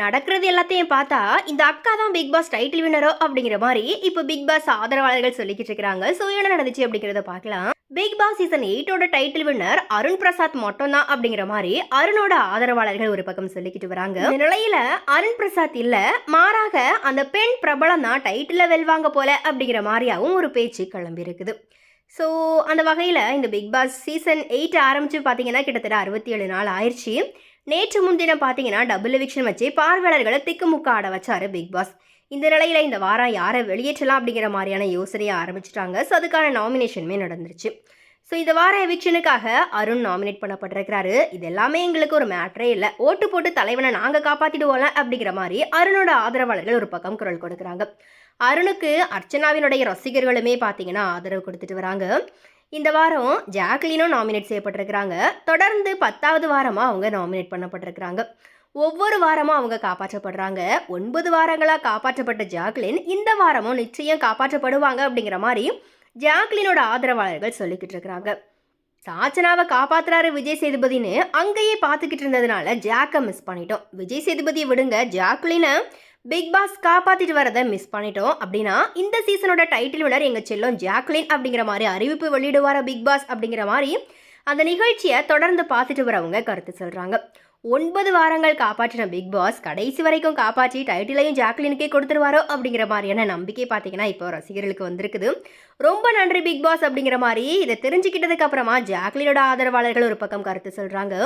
நடக்கிறது எல்லாத்தையும் பார்த்தா இந்த அக்கா தான் பிக் பாஸ் டைட்டில் வினரோ அப்படிங்கிற மாதிரி இப்போ பிக் பாஸ் ஆதரவாளர்கள் சொல்லிக்கிட்டு இருக்கிறாங்க ஸோ என்ன நடந்துச்சு அப்படிங்கிறத பார்க்கலாம். பிக் பாஸ் சீசன் எயிட்டோட டைட்டில் வின்னர் அருண் பிரசாத் மட்டும் தான் அப்படிங்கிற மாதிரி அருணோட ஆதரவாளர்கள் ஒரு பக்கம் சொல்லிக்கிட்டு வராங்க. இந்த நிலையில அருண் பிரசாத் இல்ல மாறாக அந்த பெண் பிரபலம் தான் டைட்டில் வெல்வாங்க போல அப்படிங்கிற மாதிரியாவும் ஒரு பேச்சு கிளம்பி இருக்குது. ஸோ அந்த வகையில் இந்த பிக் பாஸ் சீசன் எயிட் ஆரம்பித்து பார்த்தீங்கன்னா கிட்டத்தட்ட அறுபத்தி ஏழு நாள் ஆயிடுச்சு. நேற்று முன்தினம் பார்த்தீங்கன்னா டபுள் எவிக்ஷன் வச்சு பார்வையாளர்களை திக்குமுக்க ஆட வச்சாரு பிக் பாஸ் இந்த நிலையில் இந்த வாரம் யாரை வெளியேற்றலாம் அப்படிங்கிற மாதிரியான யோசனையை ஆரம்பிச்சிட்டாங்க. ஸோ அதுக்கான நாமினேஷனுமே நடந்துருச்சு. ஸோ இந்த வார எவிக்ஷனுக்காக அருண் நாமினேட் பண்ணப்பட்டிருக்கிறாரு. இது எல்லாமே எங்களுக்கு ஒரு மேட்ரே இல்லை. ஓட்டு போட்டு தலைவனை நாங்கள் காப்பாற்றிடுவோம்ல அப்படிங்கிற மாதிரி அருணோட ஆதரவாளர்கள் ஒரு பக்கம் குரல் கொடுக்குறாங்க. அருணுக்கு அர்ச்சனாவினுடைய ரசிகர்களுமே பார்த்தீங்கன்னா ஆதரவு கொடுத்துட்டு வராங்க. இந்த வாரம் ஜாக்லினும் நாமினேட் செய்யப்பட்டிருக்கிறாங்க. தொடர்ந்து பத்தாவது வாரமாக அவங்க நாமினேட் பண்ணப்பட்டிருக்கிறாங்க. ஒவ்வொரு வாரமும் அவங்க காப்பாற்றப்படுறாங்க. ஒன்பது வாரங்களாக காப்பாற்றப்பட்ட ஜாக்லின் இந்த வாரமும் நிச்சயம் காப்பாற்றப்படுவாங்க அப்படிங்கிற மாதிரி ஜாக்லினோட ஆதரவாளர்கள் சொல்லிக்கிட்டு இருக்கிறாங்க. சாச்சனாவை காப்பாத்துறாரு விஜய் சேதுபதினு அங்கேயே பார்த்துக்கிட்டு இருந்ததுனால ஜாக்கை மிஸ் பண்ணிட்டோம். விஜய் சேதுபதியை விடுங்க ஜாக்லினை பிக் பாஸ் காப்பாத்திட்டு வரதை மிஸ் பண்ணிட்டோம். அப்படின்னா இந்த சீசனோட டைட்டில் வினர் எங்க செல்லும் ஜாக்லின் அப்படிங்கிற மாதிரி அறிவிப்பு வெளியிடுவார பிக் பாஸ் அப்படிங்கிற மாதிரி அந்த நிகழ்ச்சியை தொடர்ந்து பார்த்துட்டு வரவங்க கருத்து சொல்கிறாங்க ஒன்பது வாரங்கள் காப்பாற்றின பிக் பாஸ் கடைசி வரைக்கும் காப்பாற்றி டைட்டிலையும் ஜாக்லினுக்கே கொடுத்துருவாரோ அப்படிங்கிற மாதிரியான நம்பிக்கை பார்த்தீங்கன்னா இப்போ ரசிகர்களுக்கு வந்திருக்குது. ரொம்ப நன்றி பிக் பாஸ் அப்படிங்கிற மாதிரி இதை தெரிஞ்சுக்கிட்டதுக்கு அப்புறமா ஜாக்லினோட ஆதரவாளர்கள் ஒரு பக்கம் கருத்து சொல்கிறாங்க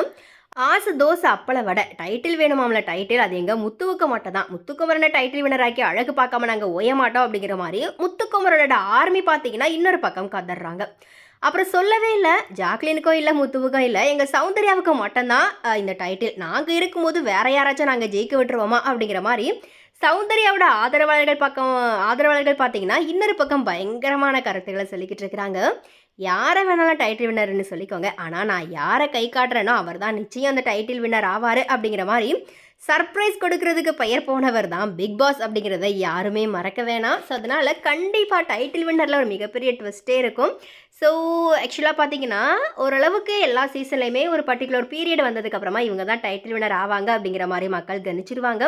ஆசை தோசை அப்பள வடை. டைட்டில் வேணுமாம்ல டைட்டில். அது எங்கள் முத்துவுக்கு மட்டும் தான். முத்துக்குமரனை டைட்டில் வினராக்கி அழகு பார்க்காம நாங்கள் ஓய மாட்டோம் அப்படிங்கிற மாதிரி முத்துக்குமரனோட ஆர்மி பார்த்தீங்கன்னா இன்னொரு பக்கம் கதறாங்க அப்புறம் சொல்லவே இல்லை ஜாக்லினுக்கோ இல்லை முத்துவுக்கோ இல்லை எங்கள் சௌந்தர்யாவுக்கு மட்டும்தான் இந்த டைட்டில் நாங்கள் இருக்கும்போது வேற யாராச்சும் நாங்கள் ஜெயிக்க விட்டுருவோமா அப்படிங்கிற மாதிரி சௌந்தர்யாவோட ஆதரவாளர்கள் பக்கம் ஆதரவாளர்கள் பார்த்தீங்கன்னா இன்னொரு பக்கம் பயங்கரமான கருத்துக்களை சொல்லிக்கிட்டு இருக்கிறாங்க. யாரை வேணாலும் டைட்டில் வின்னர்னு சொல்லிக்கோங்க. ஆனால் நான் யாரை கை காட்டுறேனோ அவர் தான் நிச்சயம் அந்த டைட்டில் வின்னர் ஆவார் அப்படிங்கிற மாதிரி சர்ப்ரைஸ் கொடுக்கறதுக்கு பெயர் போனவர் தான் பிக் பாஸ் அப்படிங்கிறத யாருமே மறக்க வேணாம். ஸோ அதனால் கண்டிப்பாக டைட்டில் வின்னரில் ஒரு மிகப்பெரிய ட்விஸ்ட்டே இருக்கும். ஸோ ஆக்சுவலாக பார்த்தீங்கன்னா ஓரளவுக்கு எல்லா சீசன்லையுமே ஒரு பர்டிகுலர் பீரியட் வந்ததுக்கப்புறமா இவங்க தான் டைட்டில் வின்னர் ஆவாங்க அப்படிங்கிற மாதிரி மக்கள் கணிச்சிருவாங்க.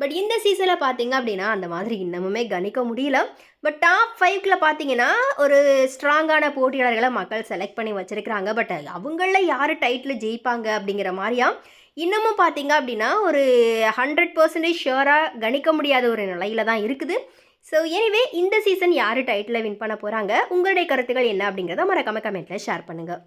பட் இந்த சீசனில் பார்த்தீங்க அப்படின்னா அந்த மாதிரி இன்னமுமே கணிக்க முடியல. பட் டாப் ஃபைவ்ல பார்த்தீங்கன்னா ஒரு ஸ்ட்ராங்கான போட்டியாளர்களை மக்கள் செலக்ட் பண்ணி வச்சுருக்கிறாங்க. பட் அவங்களில் யார் டைட்டில் ஜெயிப்பாங்க அப்படிங்கிற மாதிரியா இன்னமும் பார்த்தீங்க அப்படின்னா ஒரு ஹண்ட்ரட் பர்சன்டேஜ் ஷியோராக கணிக்க முடியாத ஒரு நிலையில தான் இருக்குது. ஸோ எனிவே இந்த சீசன் யார் டைட்டில் வின் பண்ண போகிறாங்க உங்களுடைய கருத்துக்கள் என்ன அப்படிங்கிறத மறக்காம கமெண்ட்டில் ஷேர் பண்ணுங்கள்